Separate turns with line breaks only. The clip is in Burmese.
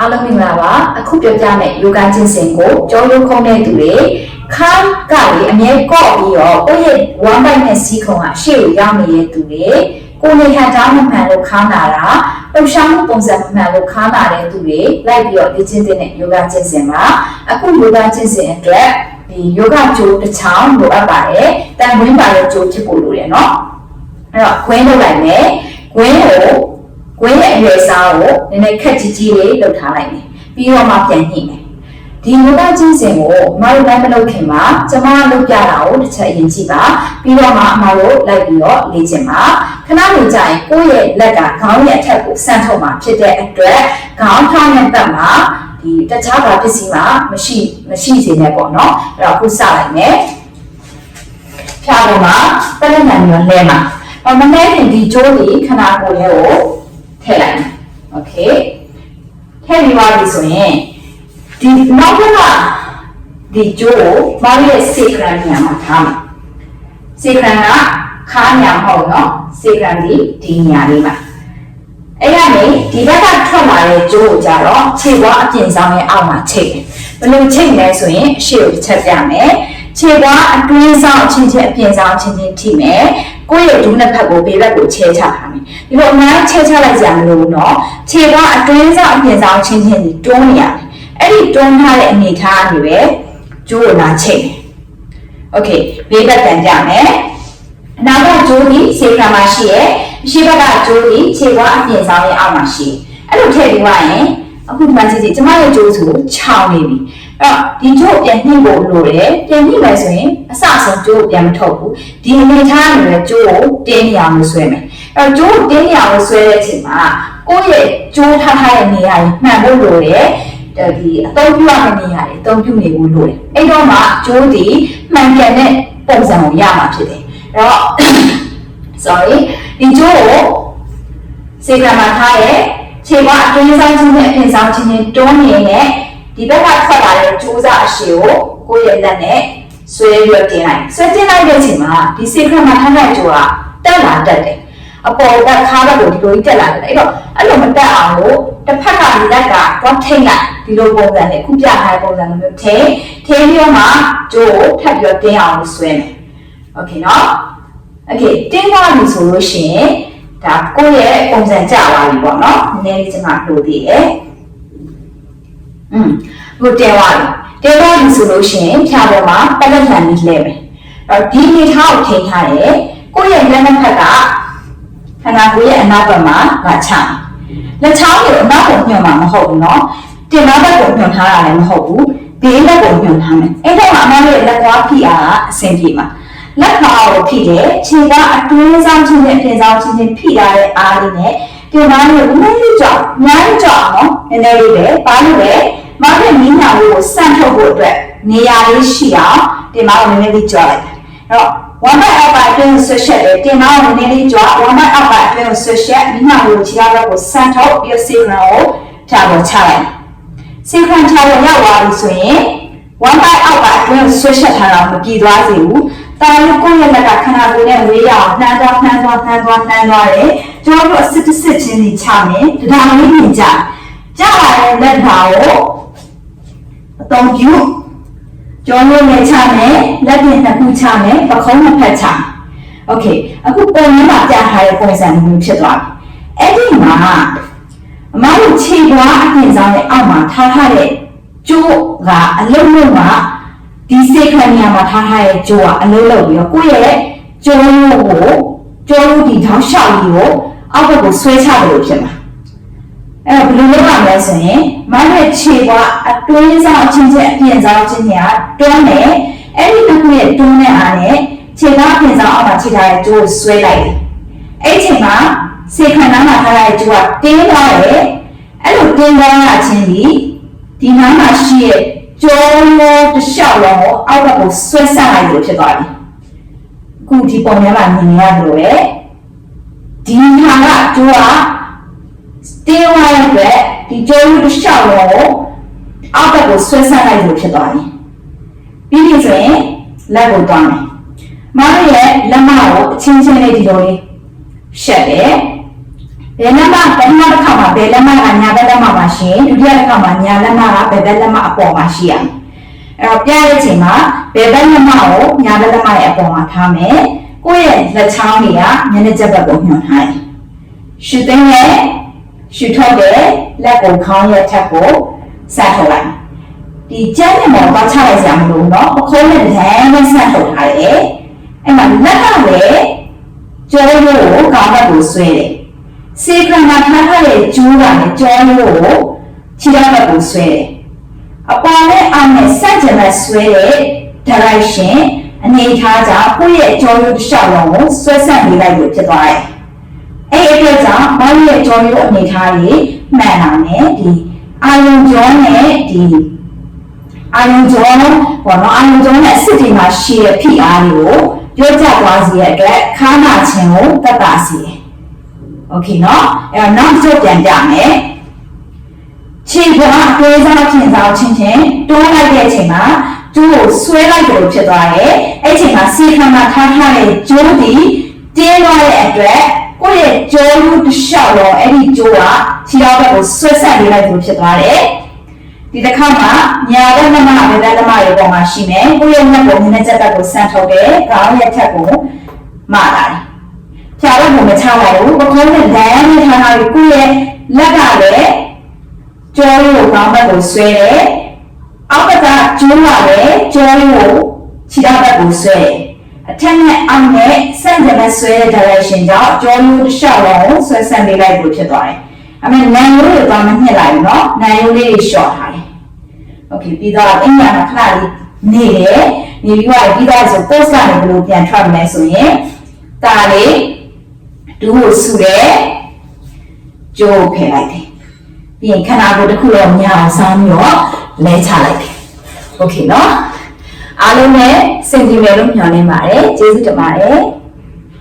အားလုံးမင်္ဂလာပါအခုပြောပြမယ့်ယောဂကျင့်စဉ်ကိုကြောရုပ်ခုံးတဲ့သူတွေခိုင်းကလေအမြဲကော့ပြီးတော့ကိုယ့်ရဲ့ဝမ်းပိုက်နဲ့စီးခုံကအရှိကိုရောက်နေတဲ့သူတွေကိုယ်နေဟန်တာမမှန်လို့ခါနာတာလှုပ်ရှားမှုပုံစံမမှန်လို့ခါနာတဲ့သူတွေလိုက်ပြီးတော့လေ့ကျင့်တဲ့ယောဂကျင့်စဉ်ပါအခုယောဂကျင့်စဉ်အတွက်ဒီယောဂကြိုးတစ်ချောင်းလိုအပ်ပါတယ်တန်ခွင်းပါတဲ့ကြိုးဖြစ်ဖို့လိုတယ်เนาะအဲ့တော့ခွင်းလုပ်လိုက်မယ်ခွင်းကို ကွင်းရဲ့အရွယ်စားကိုနည်းနည်းခက်ကြီးကြီးလေးလှုပ်ထားလိုက်မယ်ပြီးတော့မှပြန်ညှိမယ်ဒီမူလချင်းစဉ်ကိုအမတို့လိုက်မလုပ်ခင်မှာကျမလုပ်ပြတာကိုတစ်ချက်အရင်ကြည့်ပါပြီးတော့မှအမတို့လိုက်ပြီးတော့လေ့ကျင့်ပါခဏနေကြရင်ကိုယ့်ရဲ့လက်ကခေါင်းရဲ့အထက်ကိုဆန့်ထုတ်မှာဖြစ်တဲ့အတွက်ခေါင်းထောင်းရဲ့ပတ်မှာဒီတခြားဘာပစ္စည်းမှမရှိမရှိစေနဲ့ပေါ့နော်အဲ့တော့ခုစလိုက်မယ်ဖြာပေါ်မှာပလက်နံမျိုးလဲမှာအော်မလဲရင်ဒီကျိုးလေးခဏကိုလေးကို ထည့်လိုက်မယ်โอเคထည့်ပြီးသွားပြီဆိုရင်ဒီနောက်ကဒီကျိုးကိုဘာလို့လဲစေကရန်ညာမှာထားမယ်စေကရန်ကခါညာမဟုတ်နော်စေကရန်ဒီဒီညာလေးမှာအဲ့ရနေဒီဘက်ကထွက်လာတဲ့ကျိုးကိုကြတော့ခြေပွားအပြင်ဆောင်ရဲ့အောက်မှာချိတ်တယ်ဘယ်လိုချိတ်လဲဆိုရင်အရှိကိုတစ်ချက်ပြမယ်ခြေပွားအတွင်းဆောင်အချင်းချင်းအပြင်ဆောင်အချင်းချင်းထိမယ် ကိုယ့်ရဲ့ဒုနှစ်ဖက်ကိုဘေးဘက်ကိုချဲချထားမယ်ဒီလိုအများချဲချလိုက်ကြမလို့နော်ခြေပွားအတွင်းဆောင်အပြင်ဆောင်အချင်းချင်းဒီတွန်းနေရတယ်အဲ့ဒီတွန်းထားတဲ့အနေထားကနေပဲကျိုးကိုလာချိတ်မယ်โอเคဘေးဘက်ပြန်ကြမယ်အနောက်ကကျိုးဒီစေကမှာရှိရဲ့အရှိဘက်ကကျိုးဒီခြေပွားအပြင်ဆောင်ရဲ့အောက်မှာရှိအဲ့လိုထည့်ပြီးသွားရင် အခုဒီမှာကြည့်ကြည့်ကျမရဲ့ကျိုးဆိုခြောင်နေပြီအဲ့တော့ဒီကျိုးကိုပြန်နှိမ့်ဖို့လိုတယ်ပြန်နှိမ့်မယ်ဆိုရင်အစဆုံးကျိုးကိုပြန်မထုတ်ဘူးဒီအနေထားနဲ့ပဲကျိုးကိုတင်းနေအောင်ဆွဲမယ်အဲ့တော့ကျိုးကိုတင်းနေအောင်ဆွဲတဲ့အချိန်မှာကိုယ့်ရဲ့ကျိုးထားထားတဲ့နေရာကြီးမှန်ဖို့လိုတယ်ဒီအသုံးပြုရမယ့်နေရာတွေအသုံးပြုနေဖို့လိုတယ်အဲ့တော့မှကျိုးဒီမှန်ကန်တဲ့ပုံစံကိုရမှာဖြစ်တယ်အဲ့တော့ sorry ဒီကျိုးကိုစေကမှာထားရဲ့ ခြေပွားအတွင်းဆောင်ခြင်းနဲ့အပြင်ဆောင်ခြင်းနဲ့တွန်းနေတဲ့ဒီဘက်ကထွက်လာတဲ့ကျိုးစားအရှိကိုကိုယ့်ရဲ့လက်နဲ့ဆွဲပြီးတော့တင်လိုက်ဆွဲတင်လိုက်တဲ့အချိန်မှာဒီစေကမှာထားတဲ့ကျိုးကတက်လာတက်တယ်အပေါ်ကခါဘက်ကိုဒီလိုကြီးတက်လာတယ်အဲ့တော့အဲ့လိုမတက်အောင်လို့တစ်ဖက်ကဒီလက်ကတော့ထိတ်လိုက်ဒီလိုပုံစံနဲ့ခုပြထားတဲ့ပုံစံမျိုးထိထိပြီးတော့မှကျိုးကိုထပ်ပြီးတော့တင်းအောင်လို့ဆွဲမယ်โอเคเนาะ โอเคတင်းသွားပြီဆိုလို့ရှိရင် ဒါကိုယ့်ရဲ့ပုံစံကြသွားပြီပေါ့နော်နည်းနည်းလေးကျွန်မလိုသေးတယ်။อืมဟိုတဲသွားပြီတဲသွားပြီဆိုလို့ရှိရင်ဖြာပေါ်မှာပလက်လန်ကြီးလဲမယ်။အဲဒီနေထားကိုထိန်းထားတယ်ကိုယ့်ရဲ့လက်နှစ်ဖက်ကခန္ဓာကိုယ်ရဲ့အနောက်ဘက်မှာလာချ။လက်ချောင်းကိုအနောက်ဘက်ညွှန်မှာမဟုတ်ဘူးနော်။တင်နောက်ဘက်ကိုညွှန်ထားတာလည်းမဟုတ်ဘူး။ဘေးဘက်ကိုညွှန်ထားမယ်။အဲ့တော့မှအမတို့ရဲ့လက်သွားဖိအားကအဆင်ပြေမှာ။ လက်ခါကိုဖိတယ်ခြေကအတွင်းဆောင်ခြင်းနဲ့ပြင်ဆောင်ခြင်းနဲ့ဖိထားတဲ့အားလေးနဲ့ဒီမှာနေနည်းနည်းကြောက်ညမ်းကြောက်နော်နည်းနည်းလေးပဲဘာလို့လဲမတဲ့မင်းညာလေးကိုစန့်ထုတ်ဖို့အတွက်နေရာလေးရှိအောင်ဒီမှာနည်းနည်းလေးကြောက်လိုက်တယ်အဲ့တော့ one by up အတွင်းဆွရှက်တယ်တင်မောင်းနည်းနည်းလေးကြောက် one by up အတွင်းဆွရှက်မင်းညာလေးကိုခြေကဘက်ကိုစန့်ထုတ်ပြီးစေကရန်ကိုဖြာပေါ်ချလိုက်စေကရန်ချာပေါ်ရောက်သွားပြီဆိုရင် one by out ကအတွင်းဆွရှက်ထားတာမပြေသွားစေဘူး တာလို့ကိုယ့်ရဲ့လက်ကခန္ဓာကိုယ်နဲ့ဝေးရအောင်နှမ်းသွားနှမ်းသွားနှမ်းသွားနှမ်းသွားတယ်ကျွန်တော်တို့အစစ်တစ်စစ်ချင်းစီချမယ်ဒါလေးပြင်ကြကြလာတဲ့လက်ပါကိုအသုံးပြုကျွန်တော်လည်းချမယ်လက်ပြင်တစ်ခုချမယ်ပခုံးနှစ်ဖက်ချโอเคအခုပုံရင်းမှာပြထားတဲ့ပုံစံမျိုးဖြစ်သွားပြီအဲ့ဒီမှာအမတို့ခြေပွားအပြင်ဆောင်ရဲ့အောက်မှာထားထားတဲ့ကျိုးကအလုံးလုံးက ဒီစိတ်ခံနေရာမှာထားထားတဲ့ကြိုးကအလုံးလုံးပြီးတော့ကိုယ့်ရဲ့ကြိုးကိုကြိုးဒီထောင်းလျှောက်ပြီးကိုအောက်ဘက်ကိုဆွဲချတယ်လို့ဖြစ်မှာအဲ့တော့ဘယ်လိုလုပ်ရမလဲဆိုရင်မနဲ့ခြေကအတွင်းဆောင်ချင်းချင်းအပြင်ဆောင်ချင်းချင်းကတွန်းတယ်အဲ့ဒီတစ်ခုရဲ့တွန်းတဲ့အားနဲ့ခြေကအပြင်ဆောင်အောက်မှာခြေထားတဲ့ကြိုးကိုဆွဲလိုက်တယ်အဲ့ဒီချိန်မှာစိတ်ခံနားမှာထားတဲ့ကြိုးကတင်းသွားတယ်အဲ့လိုတင်းသွားတာချင်းဒီဒီနားမှာရှိရဲ့ ကျိုးလို့တစ်လျှောက်လုံးကိုအောက်ဘက်ကိုဆွဲဆက်လိုက်လို့ဖြစ်သွားပြီအခုဒီပုံထဲမှာမြင်ရလို့လေဒီဟာကကျိုးကတင်းဝိုင်းအတွက်ဒီကျိုးလို့တစ်လျှောက်လုံးကိုအောက်ဘက်ကိုဆွဲဆက်လိုက်လို့ဖြစ်သွားပြီပြီးပြီဆိုရင်လက်ကိုတွားမယ်မမရဲ့လက်မကိုအချင်းချင်းလေးဒီလိုလေးရှက်တယ် ဘယ်လက်မပထမတစ်ခါမှာဘယ်လက်မကညာဘက်လက်မမှာရှိရင်ဒုတိယတစ်ခါမှာညာလက်မကဘယ်ဘက်လက်မအပေါ်မှာရှိရမယ်အဲ့တော့ပြတဲ့အချိန်မှာဘယ်ဘက်လက်မကိုညာဘက်လက်မရဲ့အပေါ်မှာထားမယ်ကိုယ့်ရဲ့လက်ချောင်းတွေကမျက်နှာကျက်ဘက်ကိုညွှန်ထားတယ်ရှုသိမ်းရဲ့ရှုထုတ်တဲ့လက်ကိုခေါင်းရဲ့ထက်ကိုဆက်ထုတ်လိုက်ဒီကျန်းတဲ့မော်ပါချလိုက်စရာမလိုဘူးเนาะပခုံးနဲ့ဒန်းနဲ့ဆက်ထုတ်ထားတယ်အဲ့မှာလက်ကလည်းကျောရိုးကိုကောင်းဘက်ကိုဆွဲတယ် စေကံမှာထားထားတဲ့ကျိုးကလည်းကြောရိုးကိုခြေထောက်ဘက်ကိုဆွဲတယ်။အပေါ်နဲ့အောက်နဲ့ဆက်ကြံမဲ့ဆွဲတဲ့ direction အနေထားကြောင့်ကိုယ့်ရဲ့ကြောရိုးတစ်လျှောက်လုံးကိုဆွဲဆက်နေလိုက်လို့ဖြစ်သွားတယ်။အဲ့ဒီအတွက်ကြောင့်ဘောင်းရဲ့ကြောရိုးအနေထားကြီးမှန်လာမယ်ဒီအာယုံကြောနဲ့ဒီအာယုံကြောပေါ့နော်အာယုံကြောနဲ့စစ်တီမှာရှိတဲ့ဖိအားတွေကိုပြောကြသွားစေတဲ့အတွက်ခါနာခြင်းကိုတက်တာစေတယ်။ Okay เนาะအဲ့တော့နောက်တစ်ချက်ပြန်ပြမယ်ခြေကအသေးစားချင်းစားချင်းချင်းတွန်းလိုက်တဲ့အချိန်မှာကျိုးကိုဆွဲလိုက်တယ်လို့ဖြစ်သွားတယ်အဲ့ဒီအချိန်မှာစီခံမှာထားထားတဲ့ကျိုးဒီတင်းသွားတဲ့အတွက်ကိုယ့်ရဲ့ကျိုးလူတစ်လျှောက်တော့အဲ့ဒီကျိုးကခြေထောက်ဘက်ကိုဆွဲဆက်နေလိုက်လို့ဖြစ်သွားတယ်ဒီတစ်ခါမှာညာဘက်လက်မဘယ်ဘက်လက်မရဲ့ပုံမှာရှိမယ်ကိုယ့်ရဲ့မျက်ကိုမျက်နှာချက်ဘက်ကိုဆန့်ထုတ်တယ်ခေါင်းရဲ့ထက်ကိုမလာတယ် ဖြာတော့မမချလိုက်ဘူးပကုံးနဲ့လမ်းနဲ့ထားထားပြီးကိုယ့်ရဲ့လက်ကလည်းကျောရိုးကိုကောင်းဘက်ကိုဆွဲတယ်အောက်ကကကျိုးလာတယ်ကျောရိုးကိုခြေထောက်ဘက်ကိုဆွဲတယ်အထက်နဲ့အောက်နဲ့ဆန့်ကျင်မဲ့ဆွဲတဲ့ direction ကြောင့်ကျောရိုးတစ်လျှောက်လုံးကိုဆွဲဆန့်ပေးလိုက်လို့ဖြစ်သွားတယ်အမေနန်ရိုးတွေတော့မညှစ်လိုက်ဘူးเนาะနန်ရိုးလေးတွေလျှော့ထားတယ် Okay ပြီးတော့အင်ညာမှာခဏလေးနေတယ်နေပြီးတော့ပြီးတော့ဆို post ကနေဘယ်လိုပြန်ထွက်မလဲဆိုရင်ဒါလေး ဒူးကိုစုတယ်ကြိုးဖယ်လိုက်တယ်ပြီးရင်ခန္ဓာကိုယ်တစ်ခုတော့ညအောင်ဆောင်းပြီးတော့လဲချလိုက်တယ်โอเคเนาะအားလုံးနဲ့စင်ကြယ်မယ်လို့ညွှန်နေပါတယ်ကျေးဇူးတင်ပါတယ်